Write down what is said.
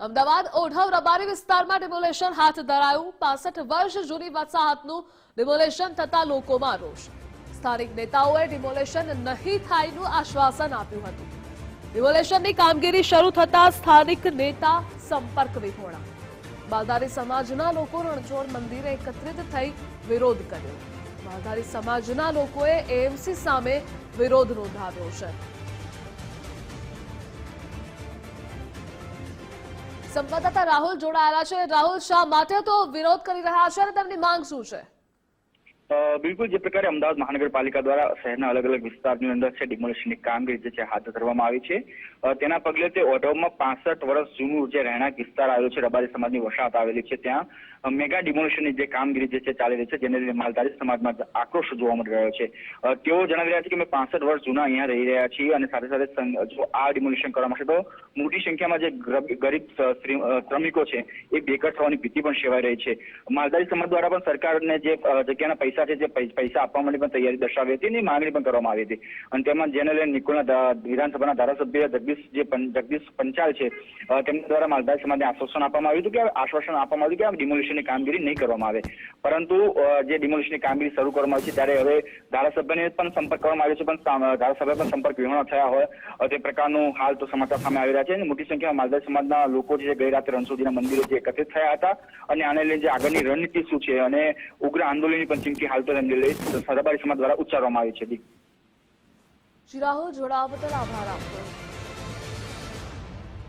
અમદાવાદ, ઓઢવ, રબારી વિસ્તારમાં ડિમોલેશન હાથ ધરાયું. પાસઠ વર્ષ જૂની વસાહતનું ડિમોલેશન થતા લોકોમાં રોષ. સ્થાનિક નેતાઓએ ડિમોલેશન નહીં થાયનું આશ્વાસન આપ્યું હતું. ડિમોલેશનની કામગીરી શરૂ થતા સ્થાનિક નેતા સંપર્ક વિહોણા. માલધારી સમાજના લોકો રણછોડ મંદિરે એકત્રિત થઈ વિરોધ કર્યો. માલધારી સમાજના લોકોએ એએમસી સામે વિરોધ નોંધાવ્યો છે. સંવાદદાતા રાહુલ જોડાયેલા છે. રાહુલ શાહ માટે તો વિરોધ કરી રહ્યા છે અને તેમની માંગ શું છે? બિલકુલ, જે પ્રકારે અમદાવાદ મહાનગરપાલિકા દ્વારા શહેરના અલગ અલગ વિસ્તારની અંદર છે ડિમોલિશનની કામગીરી જે છે, હાથ ધરવામાં આવી છે. તેના પગલે તે ઓઢવમાં પાસઠ વર્ષ જૂનું જે રહેણાંક વિસ્તાર આવેલો છે, રબારી સમાજની વસાહત આવેલી છે, ત્યાં. મેગા ડિમોલિશનની જે કામગીરી જે છે, ચાલી રહી છે, જેને લઈને માલધારી સમાજમાં આક્રોશ જોવા મળી રહ્યો છે. તેઓ જણાવી રહ્યા છે કે અમે પાસઠ વર્ષ જૂના અહીંયા રહી રહ્યા છીએ અને સાથે સાથે જો આ ડિમોલિશન કરવામાં આવશે તો મોટી સંખ્યામાં જે ગરીબ શ્રમિકો છે, એ બેકાર થવાની ભીતિ પણ સેવાઈ રહી છે. માલધારી સમાજ દ્વારા પણ સરકારને જે જગ્યાના પૈસા છે જે પૈસા આપવા માટે પણ તૈયારી દર્શાવી હતી એની માંગણી પણ કરવામાં આવી હતી. અને તેમાં જેને લઈને નિકોલના વિધાનસભાના ધારાસભ્ય જગદીશ જે જગદીશ પંચાલ છે તેમના દ્વારા માલધારી સમાજને આશ્વાસન આપવામાં આવ્યું હતું કે આશ્વાસન આપવામાં આવ્યું કે આ ડિમોલિશનની કામગીરી નહીં કરવામાં આવે. પરંતુ જે ડિમોલિશનની કામગીરી શરૂ કરવામાં આવી છે ત્યારે હવે ધારાસભ્યને પણ સંપર્ક કરવામાં આવ્યો છે, પણ ધારાસભ્ય પણ સંપર્ક વિહોણા થયા હોય તે પ્રકારનું હાલ તો સમાચાર સામે આવી રહ્યા છે. અને મોટી સંખ્યામાં માલધારી સમાજના લોકો જે ગઈ રાત્રે રણછોડજીના મંદિરે જે એકત્રિત થયા હતા. અને આને લઈને જે આગળની રણનીતિ શું છે અને ઉગ્ર આંદોલનની પણ ચીમકી હાલ તો તેમને લઈ રબારી સમાજ દ્વારા ઉચ્ચારવામાં આવી છે જી. રાહુલ, જોડાવા બદલ આભાર આપનો